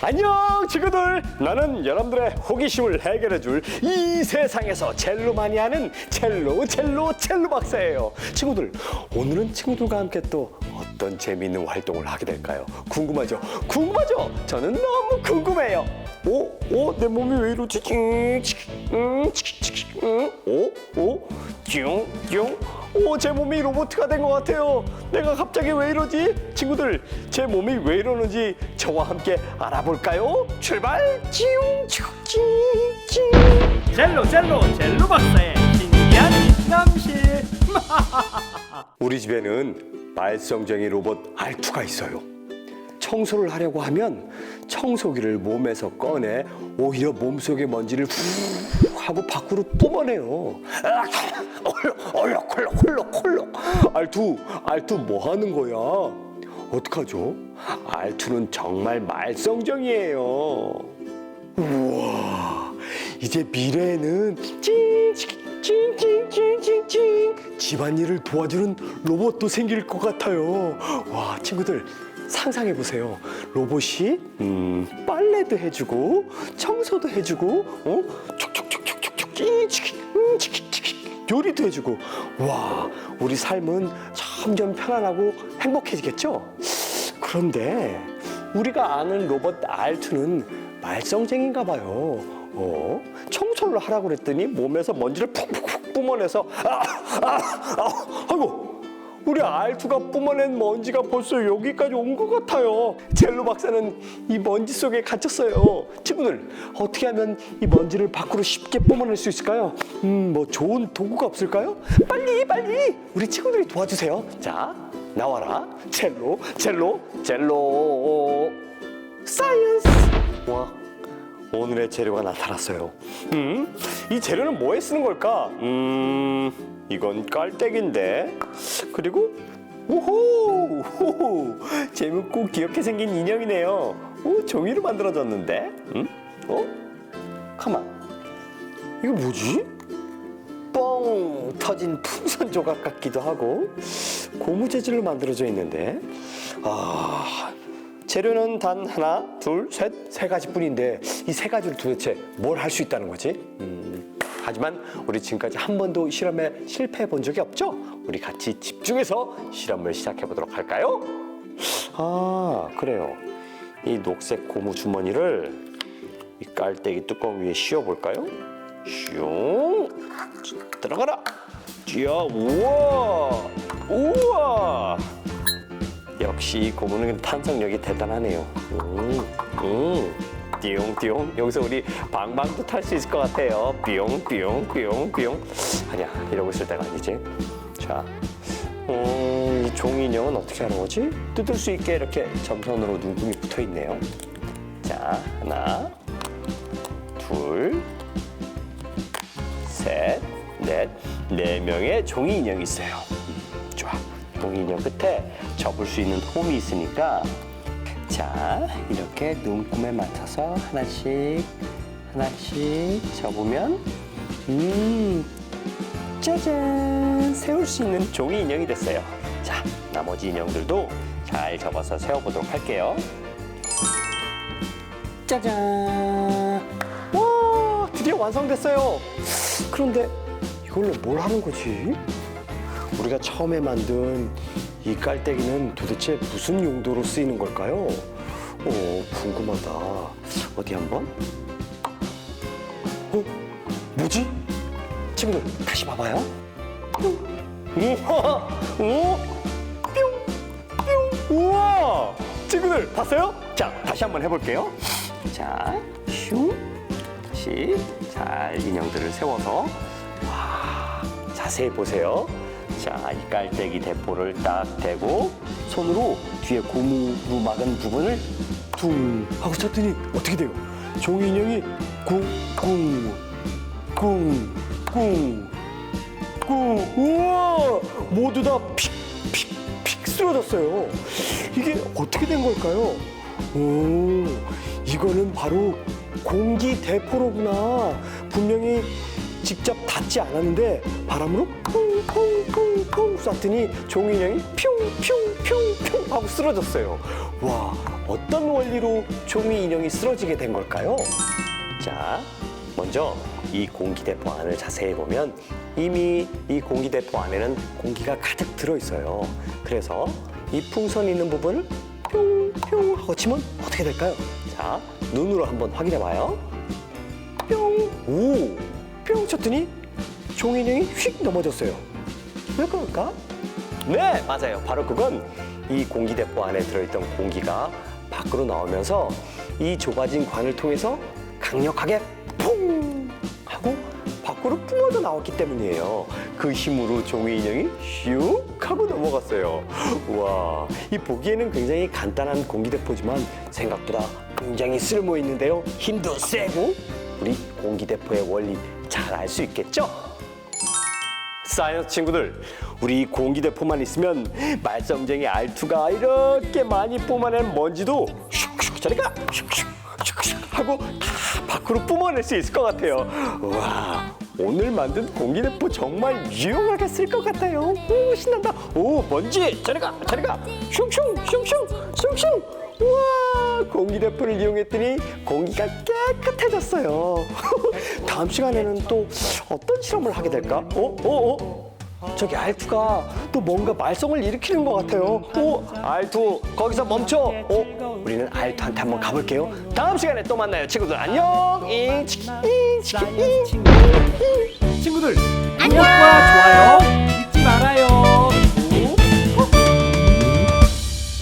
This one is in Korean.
안녕 친구들. 나는 여러분들의 호기심을 해결해줄 이 세상에서 젤로 많이 하는 젤로 젤로 젤로 박사예요. 친구들 오늘은 친구들과 함께 또 어떤 재미있는 활동을 하게 될까요 궁금하죠 궁금하죠 저는 너무 궁금해요 오, 오, 내 몸이 왜 이러지? 음, 음, 음, 오, 오, 띵, 띵. 오, 제 몸이 로봇가 된 것 같아요. 내가 갑자기 왜 이러지? 친구들, 제 몸이 왜 이러는지 저와 함께 알아볼까요? 출발! 찡, 찡, 찡. 젤로 젤로 젤로 박사의 신기한 실험실 우리 집에는 말썽쟁이 로봇 알투가 있어요. 청소를 하려고 하면 청소기를 몸에서 꺼내 오히려 몸속의 먼지를 후 하고 밖으로 뿜어내요. 아, 얼럭 얼럭 홀럭 홀럭 알투 알투 뭐 하는 거야? 어떡하죠? 알투는 정말 말썽쟁이에요. 우와 이제 미래에는 찡찡 찡찡찡찡 집안일을 도와주는 로봇도 생길 것 같아요. 와 친구들 상상해 보세요. 로봇이 음, 빨래도 해주고 청소도 해주고 어 촉촉촉촉촉촉 찡찡 음, 찌릿찌릿 요리도 해주고 와 우리 삶은 점점 편안하고 행복해지겠죠? 그런데 우리가 아는 로봇 알투는 말썽쟁인가 봐요. 어? 청소를 하라고 그랬더니 몸에서 먼지를 푹푹푹 뿜어내서 아, 아, 아, 아이고 우리 알투가 뿜어낸 먼지가 벌써 여기까지 온 것 같아요. 젤로 박사는 이 먼지 속에 갇혔어요. 친구들 어떻게 하면 이 먼지를 밖으로 쉽게 뿜어낼 수 있을까요? 음, 뭐 좋은 도구가 없을까요? 빨리 빨리 우리 친구들이 도와주세요. 자 나와라 젤로 젤로 젤로 사이언스 와 오늘의 재료가 나타났어요. 음, 이 재료는 뭐에 쓰는 걸까? 음, 이건 깔때기인데. 그리고 오호, 호호, 재밌고 귀엽게 생긴 인형이네요. 오, 종이로 만들어졌는데. 음? 어? 가만. 이거 뭐지? 뻥 터진 풍선 조각 같기도 하고 고무 재질로 만들어져 있는데 아 재료는 단 하나, 둘, 셋, 세 가지뿐인데 이 세 가지를 도대체 뭘 할 수 있다는 거지? 음, 하지만 우리 지금까지 한 번도 실험에 실패해 본 적이 없죠? 우리 같이 집중해서 실험을 시작해 보도록 할까요? 아 그래요. 이 녹색 고무 주머니를 이 깔때기 뚜껑 위에 씌워 볼까요? 슝 들어가라. 쥐야 우와. 역시 이 고무는 탄성력이 대단하네요. 음, 음. 띠용띠용 여기서 우리 방방도 탈 수 있을 것 같아요. 삐용삐용삐용삐용 아니야 이러고 있을 때가 아니지. 자, 음, 이 종이 인형은 어떻게 하는 거지? 뜯을 수 있게 이렇게 점선으로 눈금이 붙어 있네요. 자, 하나, 둘, 셋, 넷, 네 명의 종이 인형이 있어요. 음, 좋아. 종이 인형 끝에 접을 수 있는 홈이 있으니까 자 이렇게 눈금에 맞춰서 하나씩 하나씩 접으면 음 짜잔 세울 수 있는 종이 인형이 됐어요. 자 나머지 인형들도 잘 접어서 세워보도록 할게요. 짜잔 와 드디어 완성됐어요. 그런데 이걸로 뭘 하는 거지? 우리가 처음에 만든 이 깔때기는 도대체 무슨 용도로 쓰이는 걸까요? 오, 궁금하다. 어디 한번? 어? 뭐지? 친구들, 다시 봐봐요. 우와! 오! 뿅! 뿅! 우와! 친구들, 봤어요? 자, 다시 한번 해볼게요. 자, 슝! 다시 잘 인형들을 세워서 와, 자세히 보세요. 자, 이 깔때기 대포를 딱 대고 손으로 뒤에 고무로 막은 부분을 둥 하고 쳤더니 어떻게 돼요? 종이 인형이 쿵쿵 쿵쿵 쿵 우와 모두 다 픽픽픽 쓰러졌어요. 이게 어떻게 된 걸까요? 오 이거는 바로 공기 대포로구나. 분명히 직접 닿지 않았는데 바람으로 퐁퐁퐁퐁 쐈더니 종이 인형이 퓨퓨퓨퓨 하고 쓰러졌어요. 와, 어떤 원리로 종이 인형이 쓰러지게 된 걸까요? 자, 먼저 이 공기대포 안을 자세히 보면 이미 이 공기대포 안에는 공기가 가득 들어 있어요. 그래서 이 풍선 있는 부분을 뿅뿅 하고 치면 어떻게 될까요? 자, 눈으로 한번 확인해 봐요. 뿅! 오! 뿅 쳤더니 종인형이 휙 넘어졌어요. 왜 그럴까? 네, 맞아요. 바로 그건 이 공기대포 안에 들어있던 공기가 밖으로 나오면서 이 좁아진 관을 통해서 강력하게 퐁! 하고 밖으로 뿜어져 나왔기 때문이에요. 그 힘으로 종이 인형이 슉 하고 넘어갔어요. 와, 이 보기에는 굉장히 간단한 공기대포지만 생각보다 굉장히 쓸모 있는데요. 힘도 세고 우리 공기대포의 원리 잘 알 수 있겠죠? 사이언스 친구들, 우리 공기대포만 있으면 말썽쟁이 알투가 이렇게 많이 뿜어낸 먼지도 슉슉 저리가 슉슉 슉슉 하고 다 밖으로 뿜어낼 수 있을 것 같아요. 와, 오늘 만든 공기대포 정말 유용하게 쓸 것 같아요. 오, 신난다. 오, 먼지 저리가 저리가 슝슝 슝슝 슝슝. 우와, 공기대포를 이용했더니 공기가 깨끗해졌어요. 다음 시간에는 또 어떤 실험을 하게 될까? 어, 어, 어? 저기 알투가 또 뭔가 말썽을 일으키는 것 같아요. 오, 알투 거기서 멈춰. 어, 우리는 알투한테 한번 가볼게요. 다음 시간에 또 만나요, 친구들. 안녕. 잉치키, 잉치키, 잉. 친구들 구독과 좋아요